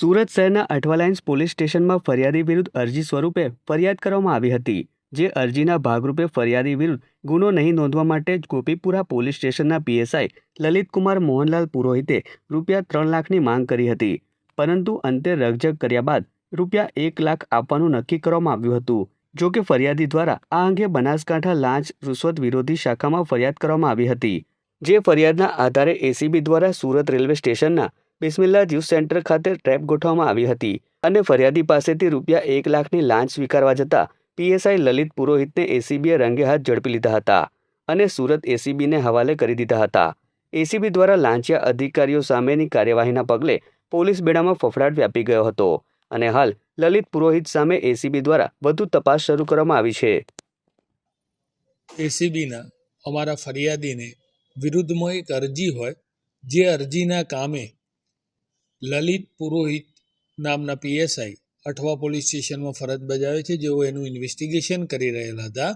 સુરત શહેરના અઠવાલાઇન્સ પોલીસ સ્ટેશનમાં ફરિયાદી વિરુદ્ધ અરજી સ્વરૂપે ફરિયાદ કરવામાં આવી હતી, જે અરજીના ભાગરૂપે ફરિયાદી વિરુદ્ધ ગુનો નહીં નોંધવા માટે ગોપીપુરા પોલીસ સ્ટેશનના પીએસઆઈ લલિતકુમાર મોહનલાલ પુરોહિતે રૂપિયા ત્રણ લાખની માંગ કરી હતી, પરંતુ અંતે રકઝક કર્યા બાદ રૂપિયા એક લાખ આપવાનું નક્કી કરવામાં આવ્યું હતું. જો કે ફરિયાદી દ્વારા આ અંગે બનાસકાંઠા લાંચ રૂશ્વત વિરોધી શાખામાં ફરિયાદ કરવામાં આવી હતી, જે ફરિયાદના આધારે એસીબી દ્વારા સુરત રેલવે સ્ટેશનના બિસ્મિલ્લા જ્યુસ સેન્ટર ખાતે ટ્રેપ ગોઠવવામાં આવી હતી અને ફરિયાદી પાસેથી રૂપિયા એક લાખની લાંચ સ્વીકારવા જતાં પીએસઆઈ લલિત પુરોહિતને એસીબીએ રંગે હાથ ઝડપી લીધા હતા અને સુરત એસીબીને હવાલે કરી દીધા હતા. એસીબી દ્વારા લાંચિયા અધિકારીઓ સામેની કાર્યવાહીના પગલે પોલીસ બેડામાં ફફડાટ વ્યાપી ગયો હતો અને હાલ લલિત પુરોહિત સામે એસીબી દ્વારા વધુ તપાસ શરૂ કરવામાં આવી છે. એસીબીના અમારા ફરિયાદીને વિરુદ્ધમાં એક અરજી હોય, જે અરજીના કામે લલિત પુરોહિત નામના પીએસઆઈ અઠવા પોલીસ સ્ટેશનમાં ફરજ બજાવે છે. જેઓ એનું ઇન્વેસ્ટિગેશન કરી રહેલા હતા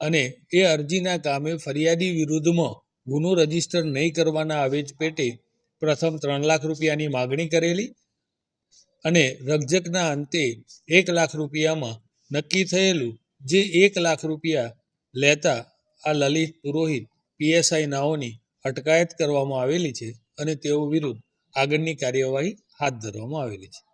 અને એ અરજીના કામે ફરિયાદી વિરુદ્ધમાં ગુનો રજિસ્ટર નહીં કરવાના આવેજ પેટે પ્રથમ ત્રણ લાખ રૂપિયાની માગણી કરેલી અને રકઝકના અંતે એક લાખ રૂપિયામાં નક્કી થયેલું જે એક લાખ રૂપિયા લેતા આ લલિત પુરોહિત પીએસઆઈ નાઓની અટકાયત કરવામાં આવેલી છે અને તેઓ વિરુદ્ધ આગળની કાર્યવાહી હાથ ધરવામાં આવેલી છે.